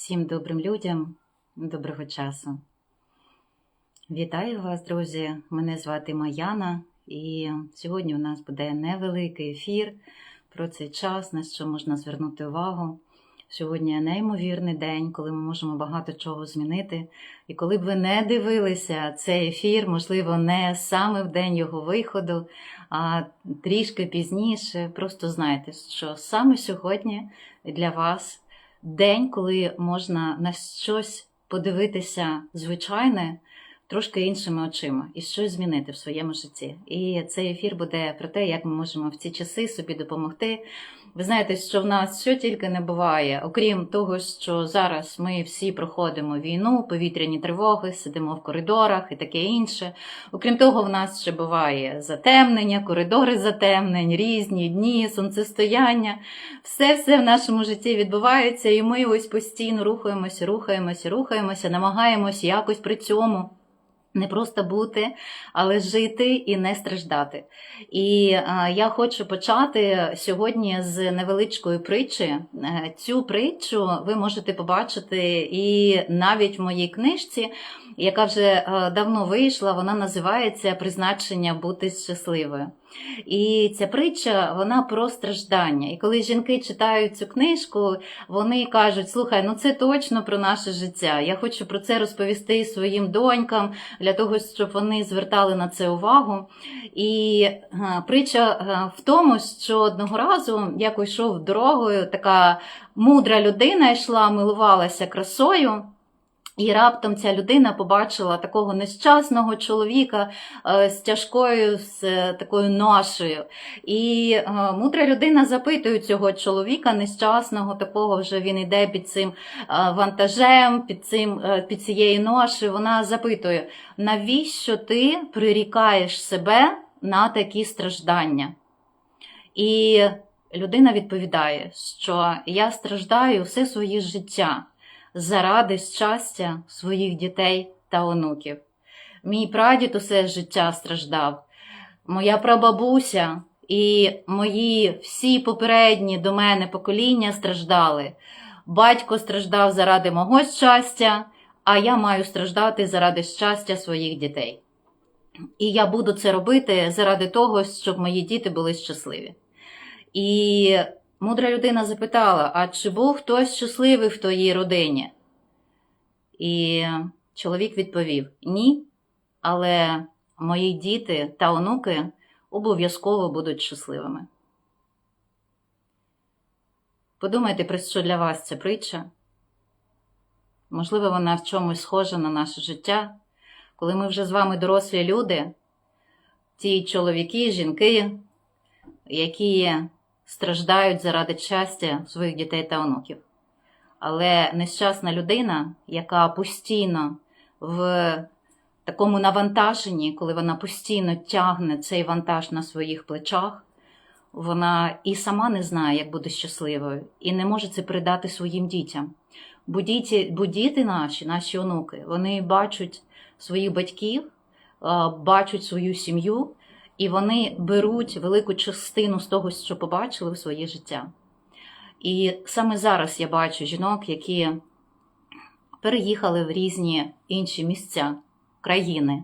Всім добрим людям, доброго часу. Вітаю вас, друзі! Мене звати Маяна, і сьогодні у нас буде невеликий ефір про цей час, на що можна звернути увагу. Сьогодні неймовірний день, коли ми можемо багато чого змінити. І коли б ви не дивилися цей ефір, можливо, не саме в день його виходу, а трішки пізніше, просто знайте, що саме сьогодні для вас день, коли можна на щось подивитися звичайне трошки іншими очима і щось змінити в своєму житті. І цей ефір буде про те, як ми можемо в ці часи собі допомогти. Ви знаєте, що в нас що тільки не буває, окрім того, що зараз ми всі проходимо війну, повітряні тривоги, сидимо в коридорах і таке інше. Окрім того, в нас ще буває затемнення, коридори затемнень, різні дні, сонцестояння. Все все в нашому житті відбувається, і ми ось постійно рухаємося, рухаємося, рухаємося, намагаємось якось при цьому. Не просто бути, але жити і не страждати. І е, я хочу почати сьогодні з невеличкої притчі. Е, Цю притчу ви можете побачити і навіть в моїй книжці, яка вже е, давно вийшла, вона називається Призначення бути щасливою. І ця притча вона про страждання. І коли жінки читають цю книжку, вони кажуть: слухай, ну це точно про наше життя. Я хочу про це розповісти своїм донькам для того, щоб вони звертали на це увагу. І притча в тому, що одного разу як йшов дорогою, така мудра людина йшла, милувалася красою. І раптом ця людина побачила такого нещасного чоловіка е, з тяжкою з е, такою ношею. І е, мудра людина запитує цього чоловіка нещасного, такого вже він йде під цим вантажем, під, цим, під цією ношею. Вона запитує, навіщо ти прирікаєш себе на такі страждання? І людина відповідає, що я страждаю все своє життя заради щастя своїх дітей та онуків. Мій прадід усе життя страждав, моя прабабуся і мої всі попередні до мене покоління страждали. Батько страждав заради мого щастя, а я маю страждати заради щастя своїх дітей. І я буду це робити заради того, щоб мої діти були щасливі. І мудра людина запитала: а чи був хтось щасливий в твоїй родині? І чоловік відповів: Ні, але мої діти та онуки обов'язково будуть щасливими. Подумайте, про що для вас ця притча. Можливо, вона в чомусь схожа на наше життя, коли ми вже з вами дорослі люди, ті чоловіки, жінки, які страждають заради щастя своїх дітей та онуків. Але нещасна людина, яка постійно в такому навантаженні, коли вона постійно тягне цей вантаж на своїх плечах, вона і сама не знає, як буде щасливою, і не може це передати своїм дітям. Бо діти, бо діти наші, наші онуки, вони бачать своїх батьків, бачать свою сім'ю, і вони беруть велику частину з того, що побачили в своє життя. І саме зараз я бачу жінок, які переїхали в різні інші місця країни.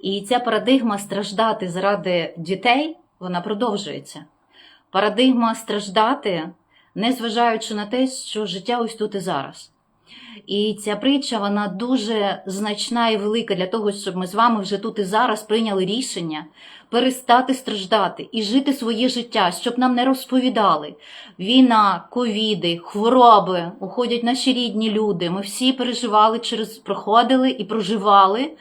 І ця парадигма страждати заради дітей, вона продовжується. Парадигма страждати, незважаючи на те, що життя ось тут і зараз. І ця притча вона дуже значна і велика для того, щоб ми з вами вже тут і зараз прийняли рішення перестати страждати і жити своє життя, щоб нам не розповідали. Війна, ковіди, хвороби, уходять наші рідні люди. Ми всі переживали через проходили і проживали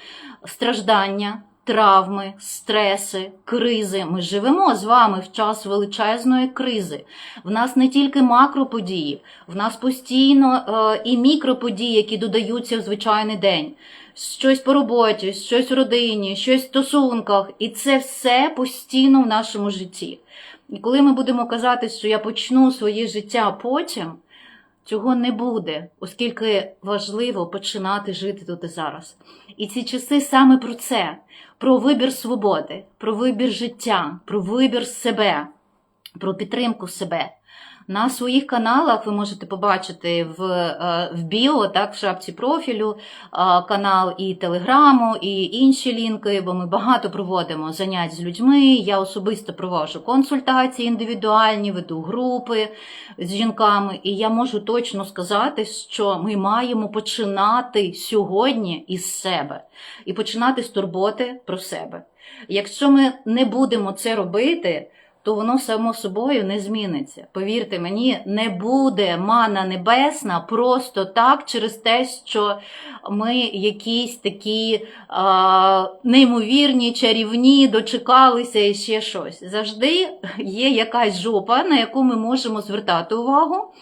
страждання. Травми, стреси, кризи. Ми живемо з вами в час величезної кризи. В нас не тільки макроподії, в нас постійно е, і мікроподії, які додаються в звичайний день. Щось по роботі, щось в родині, щось в стосунках. І це все постійно в нашому житті. І коли ми будемо казати, що я почну своє життя потім, цього не буде, оскільки важливо починати жити тут і зараз. І ці часи саме про це: про вибір свободи, про вибір життя, про вибір себе, про підтримку себе. На своїх каналах ви можете побачити в, е, в біо, так, в шапці профілю, е, канал і Телеграму, і інші лінки, бо ми багато проводимо занять з людьми. Я особисто проводжу консультації індивідуальні, веду групи з жінками, і я можу точно сказати, що ми маємо починати сьогодні із себе і починати з турботи про себе. Якщо ми не будемо це робити, то воно само собою не зміниться. Повірте мені, не буде мана небесна просто так через те, що ми якісь такі а, неймовірні, чарівні, дочекалися і ще щось. Завжди є якась жопа, на яку ми можемо звертати увагу,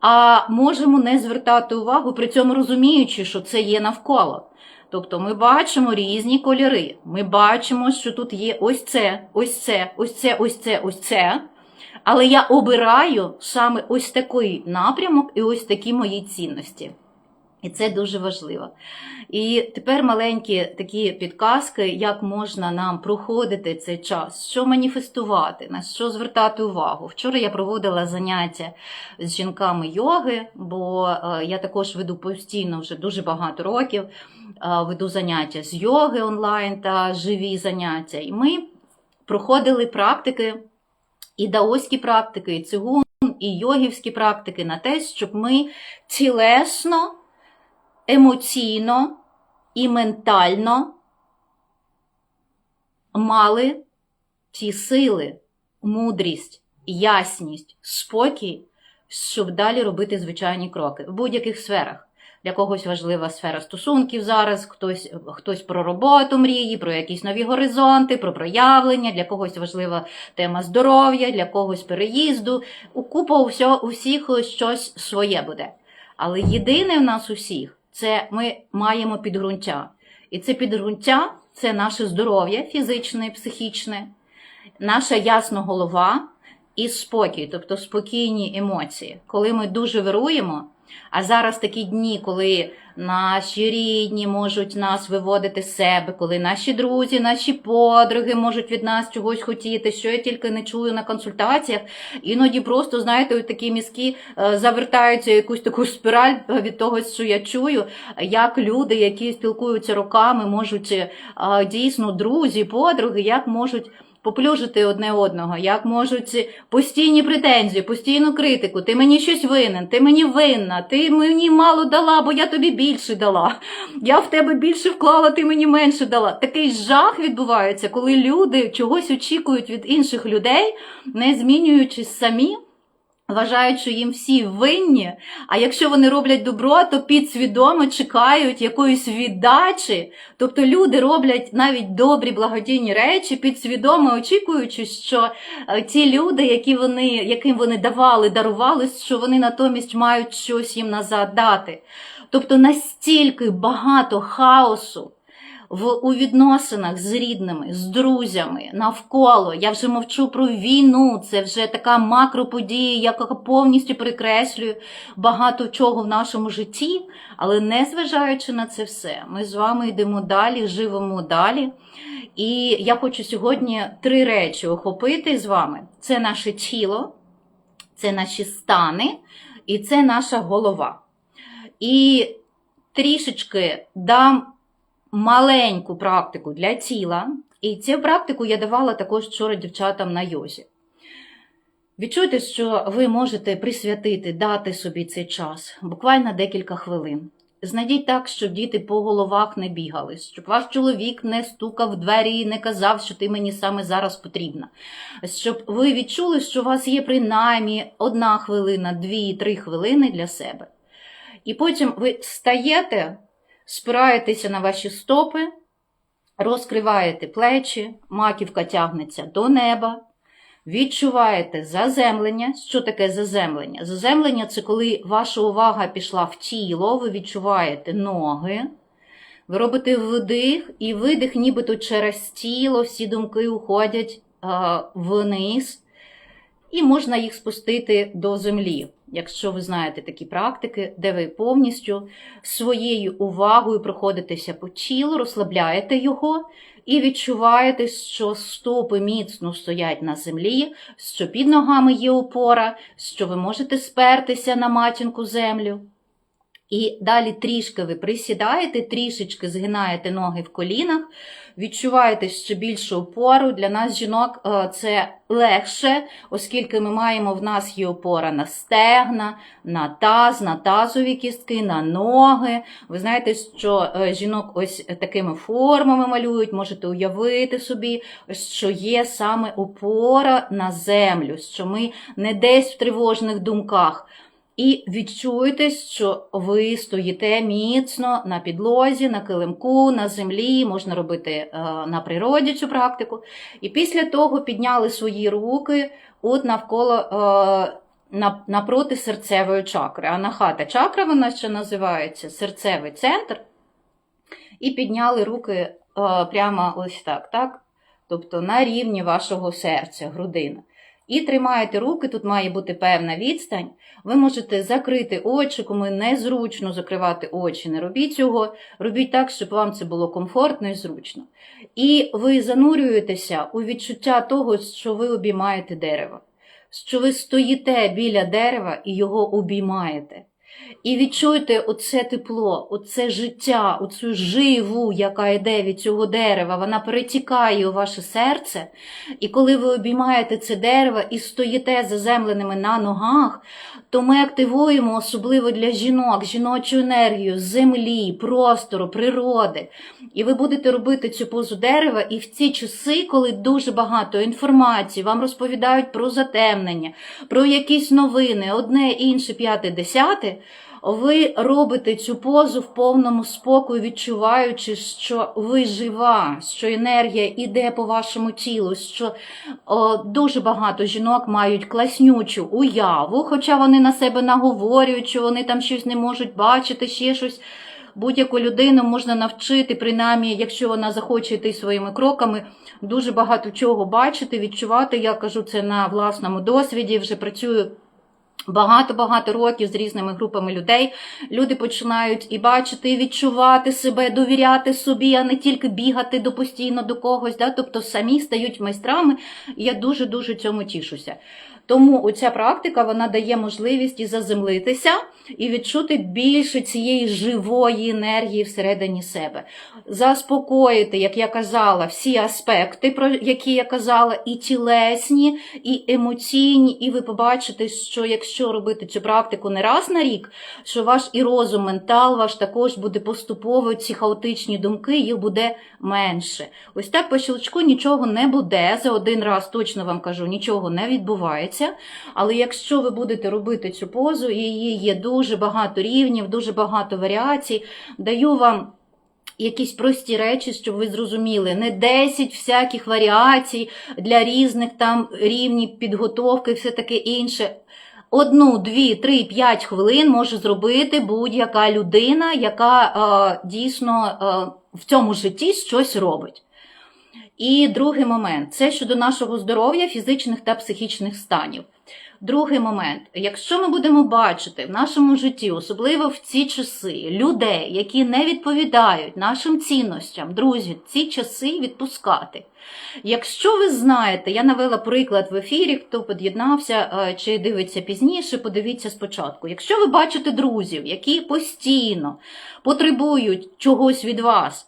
а можемо не звертати увагу, при цьому розуміючи, що це є навколо. Тобто ми бачимо різні кольори. Ми бачимо, що тут є ось це, ось це, ось це, ось це, ось це. Але я обираю саме ось такий напрямок і ось такі мої цінності. І це дуже важливо. І тепер маленькі такі підказки, як можна нам проходити цей час, що маніфестувати, на що звертати увагу. Вчора я проводила заняття з жінками йоги, бо е, я також веду постійно вже дуже багато років. е, Веду заняття з йоги онлайн та живі заняття. І ми проходили практики, і даоські практики, і цигун, і йогівські практики на те, щоб ми цілесно емоційно і ментально мали ті сили, мудрість, ясність, спокій, щоб далі робити звичайні кроки в будь-яких сферах. Для когось важлива сфера стосунків зараз, хтось, хтось про роботу мрії, про якісь нові горизонти, про проявлення, для когось важлива тема здоров'я, для когось переїзду. У купу у всіх щось своє буде. Але єдине в нас усіх це ми маємо підґрунтя. І це підґрунтя це наше здоров'я фізичне психічне, наша ясна голова і спокій, тобто спокійні емоції. Коли ми дуже вируємо, а зараз такі дні, коли наші рідні можуть нас виводити з себе, коли наші друзі, наші подруги можуть від нас чогось хотіти, що я тільки не чую на консультаціях. Іноді просто, знаєте, такі мізки е, завертаються якусь таку спіраль від того, що я чую, як люди, які спілкуються роками, можуть е, дійсно друзі, подруги, як можуть. Поплюжити одне одного, як можуть постійні претензії, постійну критику. Ти мені щось винен, ти мені винна, ти мені мало дала, бо я тобі більше дала. Я в тебе більше вклала, ти мені менше дала. Такий жах відбувається, коли люди чогось очікують від інших людей, не змінюючись самі. Вважають, що їм всі винні, а якщо вони роблять добро, то підсвідомо чекають якоїсь віддачі. Тобто люди роблять навіть добрі благодійні речі, підсвідомо очікуючи, що е, ті люди, які вони, яким вони давали, дарували, що вони натомість мають щось їм назад дати. Тобто настільки багато хаосу в у відносинах з рідними, з друзями, навколо. Я вже мовчу про війну. Це вже така макроподія, яка повністю перекреслює багато чого в нашому житті. Але незважаючи на це все, ми з вами йдемо далі, живемо далі. І я хочу сьогодні три речі охопити з вами: це наше тіло, це наші стани і це наша голова. І трішечки дам маленьку практику для тіла. І цю практику я давала також вчора дівчатам на йозі. Відчуйте, що ви можете присвятити, дати собі цей час, буквально декілька хвилин. Знайдіть так, щоб діти по головах не бігали, щоб ваш чоловік не стукав в двері і не казав, що ти мені саме зараз потрібна. Щоб ви відчули, що у вас є принаймні одна хвилина, дві, три хвилини для себе. І потім ви стаєте, спираєтеся на ваші стопи, розкриваєте плечі, маківка тягнеться до неба. Відчуваєте заземлення. Що таке заземлення? Заземлення це коли ваша увага пішла в тіло, ви відчуваєте ноги, ви робите вдих і видих, нібито через тіло, всі думки уходять вниз, і можна їх спустити до землі. Якщо ви знаєте такі практики, де ви повністю своєю увагою проходитеся по тілу, розслабляєте його і відчуваєте, що стопи міцно стоять на землі, що під ногами є опора, що ви можете спертися на матінку землю. І далі трішки ви присідаєте, трішечки згинаєте ноги в колінах, відчуваєте ще більшу опору. Для нас, жінок, е, це легше, оскільки ми маємо в нас є опора на стегна, на таз, на тазові кістки, на ноги. Ви знаєте, що е, жінок ось такими формами малюють, можете уявити собі, що є саме опора на землю, що ми не десь в тривожних думках. І відчуєте, що ви стоїте міцно на підлозі, на килимку, на землі, можна робити е, на природі цю практику. І після того підняли свої руки от навколо е, напроти серцевої чакри. Анахата чакра, вона ще називається серцевий центр. І підняли руки е, прямо ось так, так? Тобто на рівні вашого серця, грудина. І тримаєте руки, тут має бути певна відстань. Ви можете закрити очі, кому незручно закривати очі. Не робіть цього, робіть так, щоб вам це було комфортно і зручно. І ви занурюєтеся у відчуття того, що ви обіймаєте дерево, що ви стоїте біля дерева і його обіймаєте. І відчуйте оце тепло, оце життя, оцю живу, яка йде від цього дерева, вона перетікає у ваше серце. І коли ви обіймаєте це дерево і стоїте заземленими на ногах, то ми активуємо особливо для жінок, жіночу енергію, землі, простору, природи. І ви будете робити цю позу дерева, і в ці часи, коли дуже багато інформації, вам розповідають про затемнення, про якісь новини, одне, інше, п'яте, десяте, ви робите цю позу в повному спокою, відчуваючи, що ви жива, що енергія йде по вашому тілу, що о, дуже багато жінок мають класнючу уяву, хоча вони на себе наговорюють, що вони там щось не можуть бачити, ще щось. Будь-яку людину можна навчити, принаймні, якщо вона захоче йти своїми кроками, дуже багато чого бачити, відчувати. Я кажу це на власному досвіді, вже працюю багато-багато років з різними групами людей. Люди починають і бачити, і відчувати себе, довіряти собі, а не тільки бігати до постійно до когось. Да? Тобто самі стають майстрами. І я дуже-дуже цьому тішуся. Тому оця практика вона дає можливість і заземлитися, і відчути більше цієї живої енергії всередині себе, заспокоїти, як я казала, всі аспекти, про які я казала, і тілесні, і емоційні, і ви побачите, що якщо робити цю практику не раз на рік, що ваш і розум, ментал ваш також буде поступово ці хаотичні думки, їх буде менше. Ось так по щелчку нічого не буде. За один раз точно вам кажу, нічого не відбувається. Але якщо ви будете робити цю позу, і її є дуже багато рівнів, дуже багато варіацій, даю вам. Якісь прості речі, щоб ви зрозуміли, не 10 всяких варіацій для різних там рівнів підготовки, все таке інше. Одну, дві, три, п'ять хвилин може зробити будь-яка людина, яка е, дійсно е, в цьому житті щось робить. І другий момент це щодо нашого здоров'я, фізичних та психічних станів. Другий момент, якщо ми будемо бачити в нашому житті, особливо в ці часи, людей, які не відповідають нашим цінностям, друзі, ці часи відпускати. Якщо ви знаєте, я навела приклад в ефірі, хто під'єднався е, чи дивиться пізніше, подивіться спочатку. Якщо ви бачите друзів, які постійно потребують чогось від вас,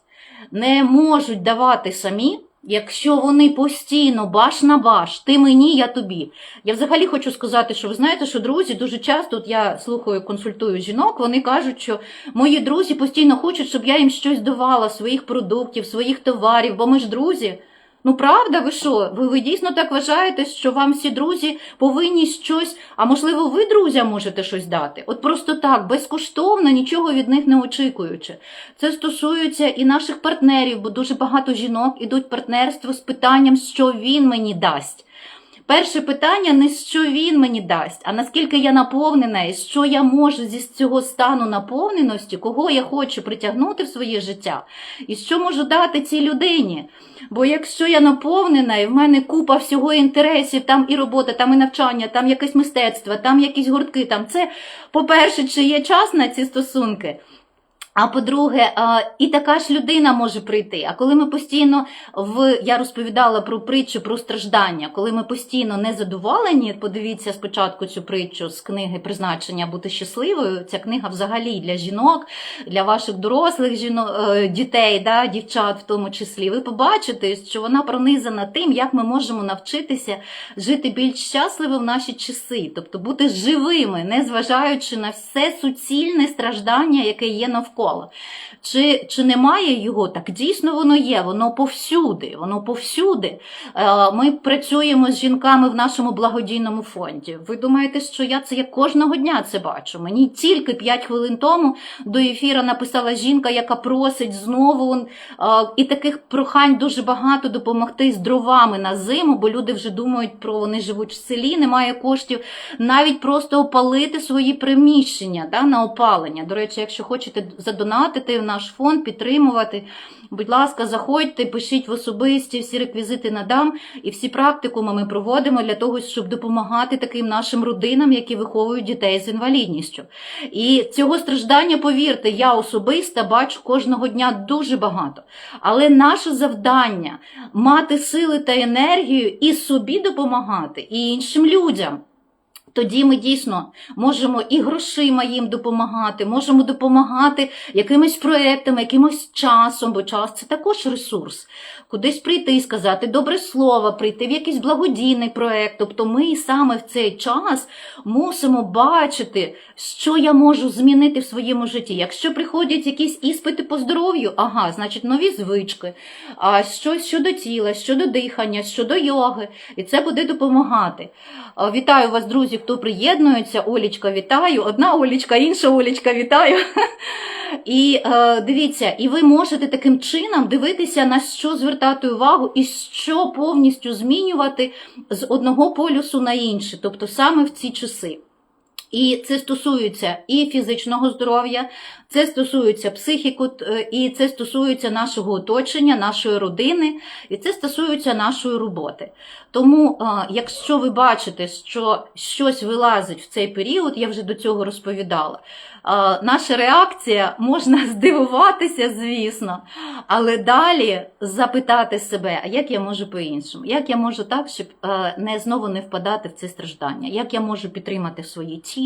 не можуть давати самі. Якщо вони постійно баш на баш, ти мені, я тобі. Я взагалі хочу сказати, що ви знаєте, що друзі дуже часто, от я слухаю, консультую жінок, вони кажуть, що мої друзі постійно хочуть, щоб я їм щось давала, своїх продуктів, своїх товарів, бо ми ж друзі. Ну правда, ви що? Ви, ви дійсно так вважаєте, що вам всі друзі повинні щось, а можливо, ви друзям можете щось дати? От просто так, безкоштовно, нічого від них не очікуючи. Це стосується і наших партнерів, бо дуже багато жінок ідуть партнерство з питанням, що він мені дасть. Перше питання не що він мені дасть, а наскільки я наповнена, і що я можу зі цього стану наповненості, кого я хочу притягнути в своє життя, і що можу дати цій людині. Бо якщо я наповнена, і в мене купа всього інтересів, там і робота, там і навчання, там якесь мистецтво, там якісь гуртки, там це, по-перше, чи є час на ці стосунки. А по-друге, і така ж людина може прийти. А коли ми постійно в я розповідала про притчу про страждання, коли ми постійно не задоволені, подивіться спочатку цю притчу з книги Призначення бути щасливою. Ця книга взагалі для жінок, для ваших дорослих жінок, дітей, да, дівчат в тому числі. Ви побачите, що вона пронизана тим, як ми можемо навчитися жити більш щасливо в наші часи, тобто бути живими, не зважаючи на все суцільне страждання, яке є навколо. Чи, чи немає його? Так дійсно воно є, воно повсюди. Воно повсюди. Е, Ми працюємо з жінками в нашому благодійному фонді. Ви думаєте, що я це я кожного дня це бачу? Мені тільки 5 хвилин тому до ефіра написала жінка, яка просить знову е, і таких прохань дуже багато допомогти з дровами на зиму, бо люди вже думають про вони живуть в селі, немає коштів навіть просто опалити свої приміщення да, на опалення. До речі, якщо хочете задонатити в наш фонд, підтримувати. Будь ласка, заходьте, пишіть в особисті, всі реквізити надам і всі практикуми ми проводимо для того, щоб допомагати таким нашим родинам, які виховують дітей з інвалідністю. І цього страждання, повірте, я особисто бачу кожного дня дуже багато. Але наше завдання мати сили та енергію і собі допомагати, і іншим людям. Тоді ми дійсно можемо і грошима їм допомагати, можемо допомагати якимись проектами, якимось часом, бо час це також ресурс. Кудись прийти і сказати добре слово, прийти в якийсь благодійний проект. Тобто ми саме в цей час мусимо бачити, що я можу змінити в своєму житті. Якщо приходять якісь іспити по здоров'ю, ага, значить нові звички, а щось щодо тіла, щодо дихання, щодо йоги, і це буде допомагати. Вітаю вас, друзі, хто приєднується. Олічка, вітаю. Одна Олічка, інша Олічка, вітаю. І е, дивіться, і ви можете таким чином дивитися, на що звертати увагу, і що повністю змінювати з одного полюсу на інший, тобто саме в ці часи. І це стосується і фізичного здоров'я, це стосується психіку, і це стосується нашого оточення, нашої родини, і це стосується нашої роботи. Тому, якщо ви бачите, що щось вилазить в цей період, я вже до цього розповідала. Наша реакція можна здивуватися, звісно, але далі запитати себе, а як я можу по-іншому? Як я можу так, щоб не знову не впадати в це страждання? Як я можу підтримати своє тіло,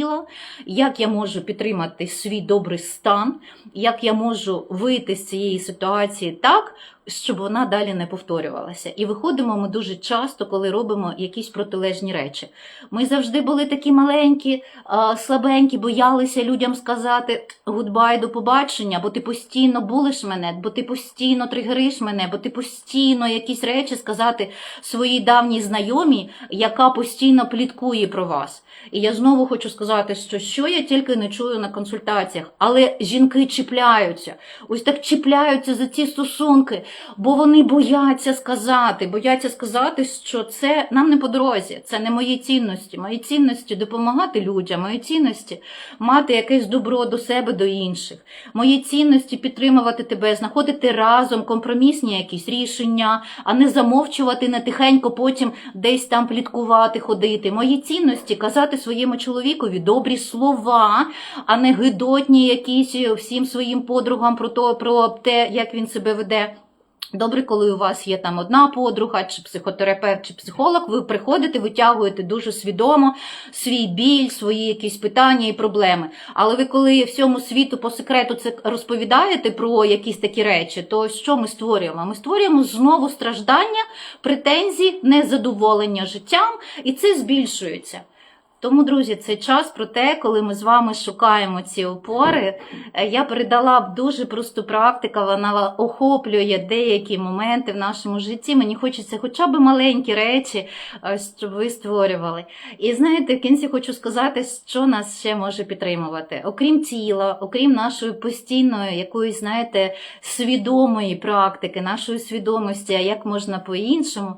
як я можу підтримати свій добрий стан, як я можу вийти з цієї ситуації так, щоб вона далі не повторювалася. І виходимо ми дуже часто, коли робимо якісь протилежні речі. Ми завжди були такі маленькі, слабенькі, боялися людям сказати гудбай до побачення, бо ти постійно булиш мене, бо ти постійно тригериш мене, бо ти постійно якісь речі сказати своїй давній знайомій, яка постійно пліткує про вас. І я знову хочу сказати, що що я тільки не чую на консультаціях, але жінки чіпляються, ось так чіпляються за ці стосунки бо вони бояться сказати, бояться сказати, що це нам не по дорозі, це не мої цінності. Мої цінності допомагати людям, мої цінності мати якесь добро до себе, до інших. Мої цінності підтримувати тебе, знаходити разом компромісні якісь рішення, а не замовчувати не тихенько, потім десь там пліткувати, ходити. Мої цінності казати своєму чоловікові добрі слова, а не гидотні якісь всім своїм подругам про то, про те, як він себе веде. Добре, коли у вас є там одна подруга, чи психотерапевт, чи психолог, ви приходите, витягуєте дуже свідомо свій біль, свої якісь питання і проблеми. Але ви, коли всьому світу по секрету це розповідаєте про якісь такі речі, то що ми створюємо? Ми створюємо знову страждання, претензії, незадоволення життям, і це збільшується. Тому, друзі, це час про те, коли ми з вами шукаємо ці опори. Е, Я передала б дуже просту практику, вона охоплює деякі моменти в нашому житті. Мені хочеться хоча б маленькі речі, е, щоб ви створювали. І знаєте, в кінці хочу сказати, що нас ще може підтримувати. Окрім тіла, окрім нашої постійної якоїсь, знаєте, свідомої практики, нашої свідомості, а як можна по-іншому.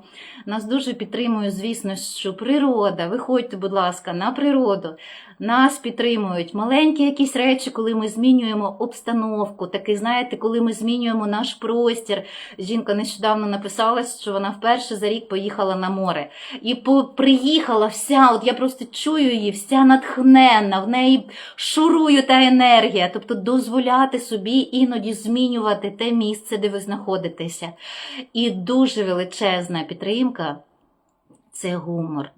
Нас дуже підтримує, звісно, що природа. Виходьте, будь ласка, на природу. Нас підтримують маленькі якісь речі, коли ми змінюємо обстановку. Такий, знаєте, коли ми змінюємо наш простір. Жінка нещодавно написала, що вона вперше за рік поїхала на море. І приїхала вся, от я просто чую її, вся натхненна, в неї шурує та енергія. Тобто дозволяти собі іноді змінювати те місце, де ви знаходитеся. І дуже величезна підтримка це гумор.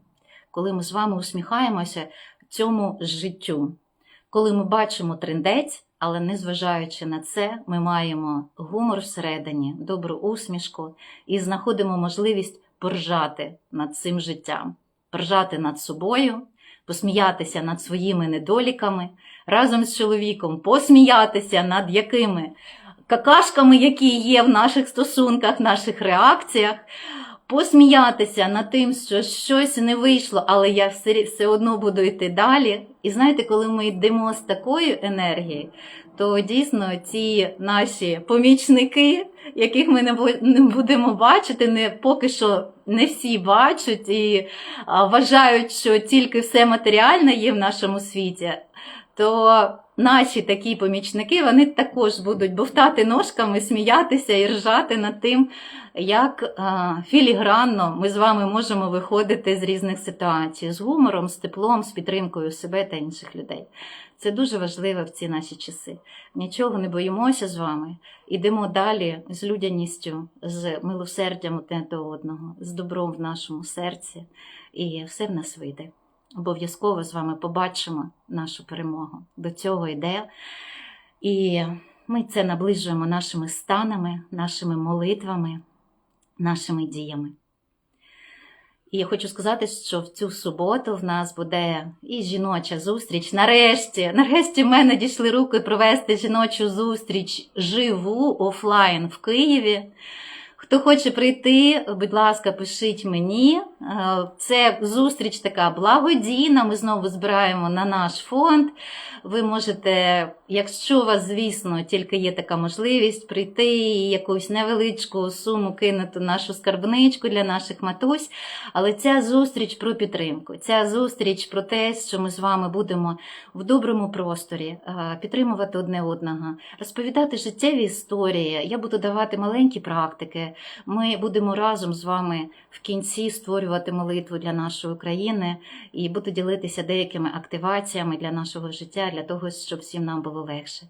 Коли ми з вами усміхаємося цьому життю. Коли ми бачимо трендець, але незважаючи на це, ми маємо гумор всередині, добру усмішку і знаходимо можливість поржати над цим життям, поржати над собою, посміятися над своїми недоліками, разом з чоловіком посміятися над якими какашками, які є в наших стосунках, наших реакціях, посміятися над тим, що щось не вийшло, але я все, все одно буду йти далі. І знаєте, коли ми йдемо з такою енергією, то дійсно ці наші помічники, яких ми не будемо бачити, не поки що не всі бачать і вважають, що тільки все матеріальне є в нашому світі, то наші такі помічники вони також будуть бовтати ножками, сміятися і ржати над тим, як філігранно ми з вами можемо виходити з різних ситуацій з гумором, з теплом, з підтримкою себе та інших людей. Це дуже важливо в ці наші часи. Нічого не боїмося з вами. Ідемо далі з людяністю, з милосердям одне до одного, з добром в нашому серці, і все в нас вийде. Обов'язково з вами побачимо нашу перемогу. До цього йде. І ми це наближуємо нашими станами, нашими молитвами, нашими діями. І я хочу сказати, що в цю суботу в нас буде і жіноча зустріч. Нарешті, нарешті в мене дійшли руки провести жіночу зустріч живу офлайн в Києві. Хто хоче прийти, будь ласка, пишіть мені. Це зустріч така благодійна. Ми знову збираємо на наш фонд. Ви можете, якщо у вас, звісно, тільки є така можливість, прийти і якусь невеличку суму кинути нашу скарбничку для наших матусь. Але ця зустріч про підтримку, ця зустріч про те, що ми з вами будемо в доброму просторі е, підтримувати одне одного, розповідати життєві історії. Я буду давати маленькі практики. Ми будемо разом з вами в кінці створювати молитву для нашої країни і буду ділитися деякими активаціями для нашого життя, для того, щоб всім нам було легше.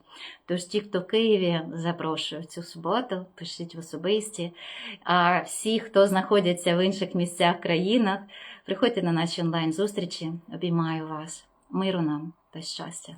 Тож ті, хто в Києві, запрошую в цю суботу, пишіть в особисті. А всі, хто знаходяться в інших місцях країнах, приходьте на наші онлайн зустрічі. Обіймаю вас. Миру нам та щастя.